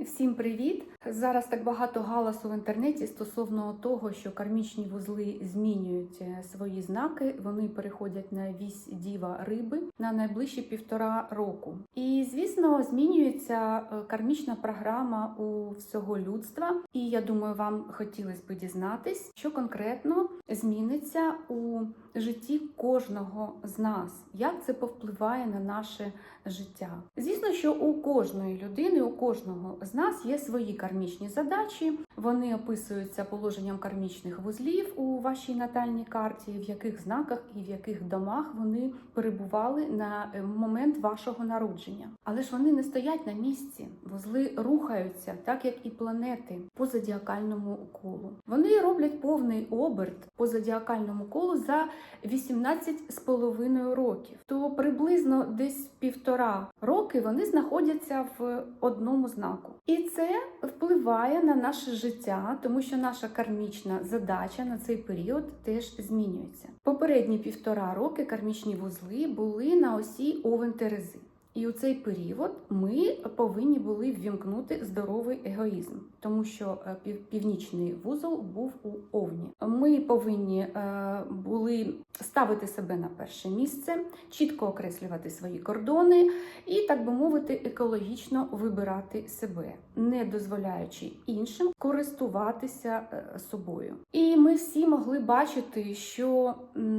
Всім привіт! Зараз так багато галасу в інтернеті стосовно того, що кармічні вузли змінюють е, свої знаки. Вони переходять на вісь діва риби на найближчі півтора року. І звісно, змінюється е, кармічна програма у всього людства. І я думаю, вам хотілося б дізнатись, що конкретно зміниться у житті кожного з нас, як це повпливає на наше життя. Звісно, що у кожної людини, у кожного з нас є свої кармічні задачі. Вони описуються положенням кармічних вузлів у вашій натальній карті, в яких знаках і в яких домах вони перебували на е, момент вашого народження. Але ж вони не стоять на місці. Вузли рухаються, так як і планети по зодіакальному колу. Вони роблять повний оберт по зодіакальному колу за 18 з половиною років. То приблизно десь півтора роки вони знаходяться в одному знаку. І це впливає на наше життя, тому що наша кармічна задача на цей період теж змінюється. Попередні півтора роки кармічні вузли були на осі Овен Терези. І у цей період ми повинні були ввімкнути здоровий егоїзм, тому що е, північний вузол був у овні. Ми повинні е, були ставити себе на перше місце, чітко окреслювати свої кордони і, так би мовити, екологічно вибирати себе, не дозволяючи іншим користуватися е, собою. І ми всі могли бачити, що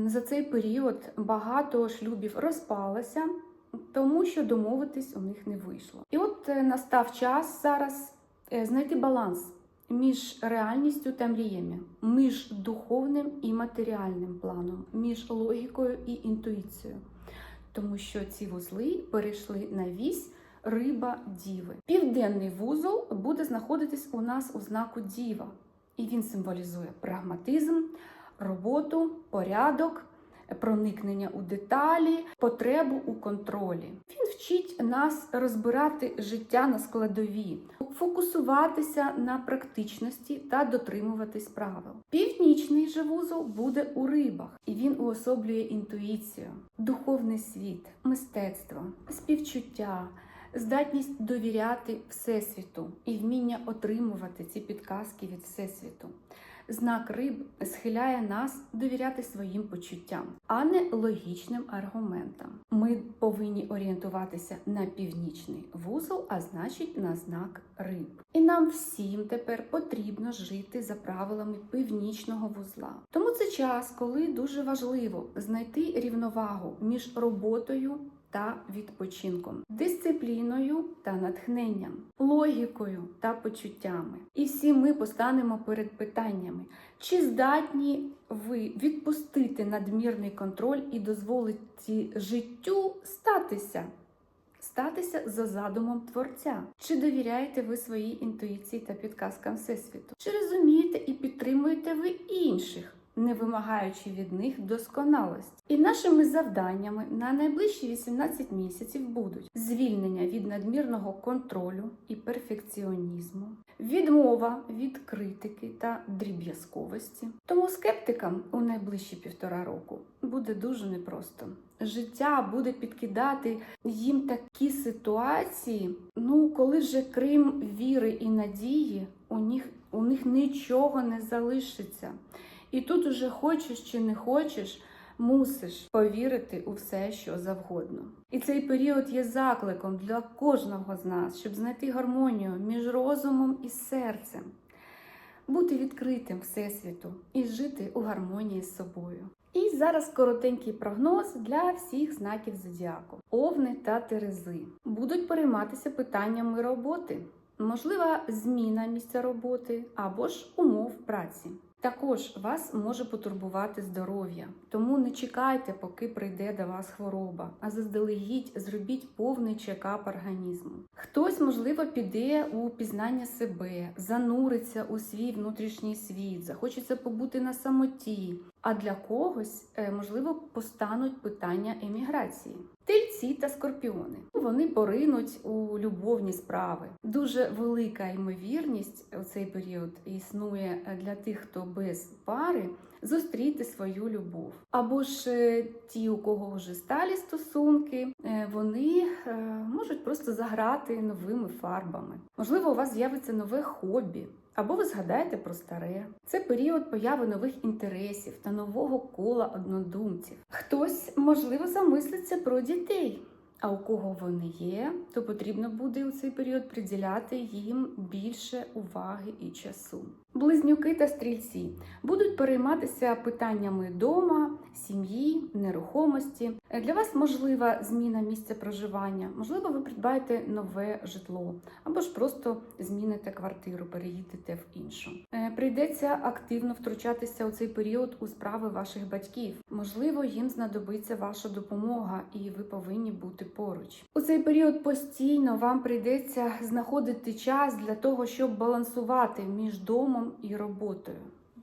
за цей період багато шлюбів розпалося тому що домовитись у них не вийшло. І от е, настав час зараз е, знайти баланс між реальністю та мріями, між духовним і матеріальним планом, між логікою і інтуїцією, тому що ці вузли перейшли на вісь. Риба діви. Південний вузол буде знаходитись у нас у знаку діва, і він символізує прагматизм, роботу, порядок, проникнення у деталі, потребу у контролі. Він вчить нас розбирати життя на складові, фокусуватися на практичності та дотримуватись правил. Північний же вузол буде у рибах, і він уособлює інтуїцію, духовний світ, мистецтво, співчуття. Здатність довіряти Всесвіту і вміння отримувати ці підказки від Всесвіту. Знак риб схиляє нас довіряти своїм почуттям, а не логічним аргументам. Ми повинні орієнтуватися на північний вузол, а значить на знак риб. І нам всім тепер потрібно жити за правилами північного вузла. Тому це час, коли дуже важливо знайти рівновагу між роботою та відпочинком, дисципліною та натхненням, логікою та почуттями. І всі ми постанемо перед питаннями, чи здатні ви відпустити надмірний контроль і дозволити життю статися. Статися за задумом творця. Чи довіряєте ви своїй інтуїції та підказкам Всесвіту? Чи розумієте і підтримуєте ви інших? Не вимагаючи від них досконалості. І нашими завданнями на найближчі 18 місяців будуть звільнення від надмірного контролю і перфекціонізму, відмова від критики та дріб'язковості. Тому скептикам у найближчі півтора року буде дуже непросто. Життя буде підкидати їм такі ситуації, ну коли вже крім віри і надії, у них, у них нічого не залишиться. І тут уже хочеш чи не хочеш, мусиш повірити у все, що завгодно. І цей період є закликом для кожного з нас, щоб знайти гармонію між розумом і серцем, бути відкритим Всесвіту і жити у гармонії з собою. І зараз коротенький прогноз для всіх знаків зодіаку. Овни та терези будуть перейматися питаннями роботи, можлива зміна місця роботи або ж умов праці. Також вас може потурбувати здоров'я, тому не чекайте, поки прийде до вас хвороба, а заздалегідь зробіть повний чекап організму. Хтось, можливо, піде у пізнання себе, зануриться у свій внутрішній світ, захочеться побути на самоті. А для когось, е, можливо, постануть питання еміграції. Тельці та скорпіони вони поринуть у любовні справи. Дуже велика ймовірність у цей період існує для тих, хто без пари, зустріти свою любов. Або ж е, ті, у кого вже сталі стосунки, е, вони можуть просто заграти новими фарбами. Можливо, у вас з'явиться нове хобі. Або ви згадаєте про старе. Це період появи нових інтересів та нового кола однодумців. Хтось, можливо, замислиться про дітей. А у кого вони є, то потрібно буде у цей період приділяти їм більше уваги і часу. Близнюки та стрільці будуть перейматися питаннями дома, сім'ї, нерухомості. Для вас можлива зміна місця проживання, можливо, ви придбаєте нове житло, або ж просто зміните квартиру, переїдете в іншу. Е, Прийдеться активно втручатися у цей період у справи ваших батьків. Можливо, їм знадобиться ваша допомога, і ви повинні бути поруч. У цей період постійно вам прийдеться знаходити час для того, щоб балансувати між домом і роботою.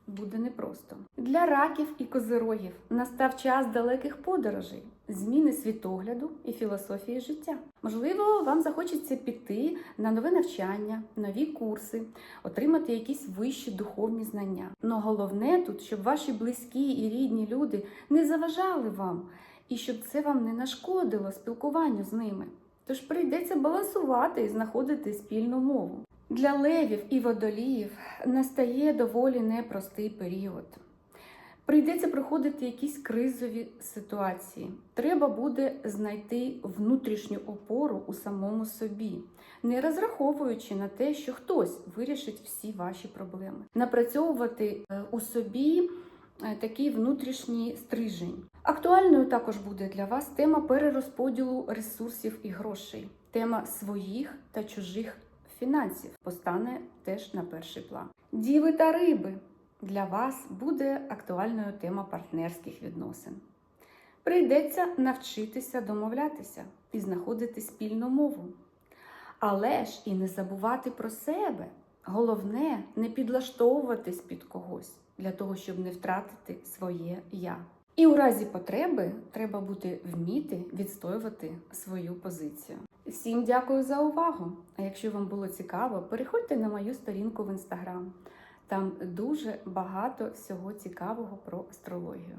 Буде непросто. Для раків і козирогів настав час далеких подорожей, зміни світогляду і філософії життя. Можливо, вам захочеться піти на нове навчання, нові курси, отримати якісь вищі духовні знання. Но головне тут, щоб ваші близькі і рідні люди не заважали вам, і щоб це вам не нашкодило спілкуванню з ними. Тож прийдеться балансувати і знаходити спільну мову. Для левів і водоліїв настає доволі непростий період. Прийдеться проходити якісь кризові ситуації. Треба буде знайти внутрішню опору у самому собі, не розраховуючи на те, що хтось вирішить всі ваші проблеми, напрацьовувати е, у собі е, такий внутрішній стрижень. Актуальною також буде для вас тема перерозподілу ресурсів і грошей, тема своїх та чужих фінансів постане теж на перший план. Діви та риби для вас буде актуальною тема партнерських відносин. Прийдеться навчитися домовлятися і знаходити спільну мову. Але ж і не забувати про себе. Головне не підлаштовуватись під когось для того, щоб не втратити своє я. І у разі потреби треба бути вміти відстоювати свою позицію. Всім дякую за увагу! А якщо вам було цікаво, переходьте на мою сторінку в інстаграм. Там дуже багато всього цікавого про астрологію.